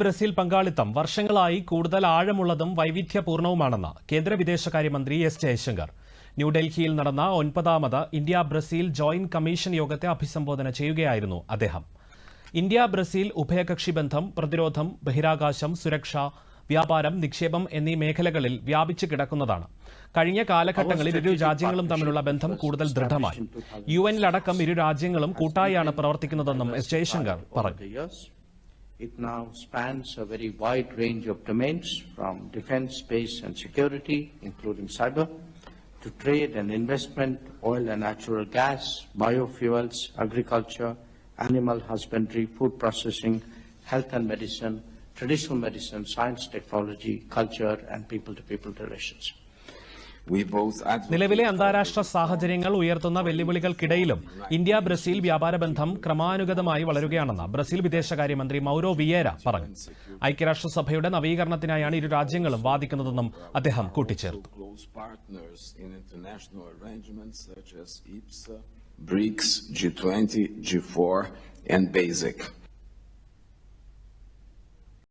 Brazil പങ്കാളിത്തം വർഷങ്ങളായി കൂടുതൽ ആഴമുള്ളതും വൈവിധ്യപൂർണവുമാണെന്ന് കേന്ദ്ര വിദേശകാര്യമന്ത്രി എസ് ജയശങ്കർ. ന്യൂഡൽഹിയിൽ നടന്ന ഒൻപതാമത് ഇന്ത്യ ബ്രസീൽ ജോയിന്റ് കമ്മീഷൻ യോഗത്തെ അഭിസംബോധന ചെയ്യുകയായിരുന്നു അദ്ദേഹം. ഇന്ത്യ ബ്രസീൽ ഉഭയകക്ഷി ബന്ധം പ്രതിരോധം ബഹിരാകാശം സുരക്ഷ വ്യാപാരം നിക്ഷേപം എന്നീ മേഖലകളിൽ വ്യാപിച്ചു കിടക്കുന്നതാണ്. കഴിഞ്ഞ കാലഘട്ടങ്ങളിൽ ഇരു രാജ്യങ്ങളും തമ്മിലുള്ള ബന്ധം കൂടുതൽ ദൃഢമായി. യു എനിലടക്കം ഇരു രാജ്യങ്ങളും കൂട്ടായാണ് പ്രവർത്തിക്കുന്നതെന്നും എസ് ജയശങ്കർ പറഞ്ഞു. It now spans a very wide range of domains from defense, space and security, including cyber, to trade and investment, oil and natural gas, biofuels, agriculture, animal husbandry, food processing, health and medicine, traditional medicine, science, technology, culture and people-to-people relations. നിലവിലെ അന്താരാഷ്ട്ര സാഹചര്യങ്ങൾ ഉയർത്തുന്ന വെല്ലുവിളികൾക്കിടയിലും India Brazil വ്യാപാര ബന്ധം ക്രമാനുഗതമായി വളരുകയാണെന്ന് Brazil വിദേശകാര്യമന്ത്രി മൌരോ Vieira പറഞ്ഞു. ഐക്യരാഷ്ട്രസഭയുടെ നവീകരണത്തിനായാണ് ഇരു രാജ്യങ്ങളും വാദിക്കുന്നതെന്നും അദ്ദേഹം കൂട്ടിച്ചേർത്തു. BRICS, G20, G4, and BASIC.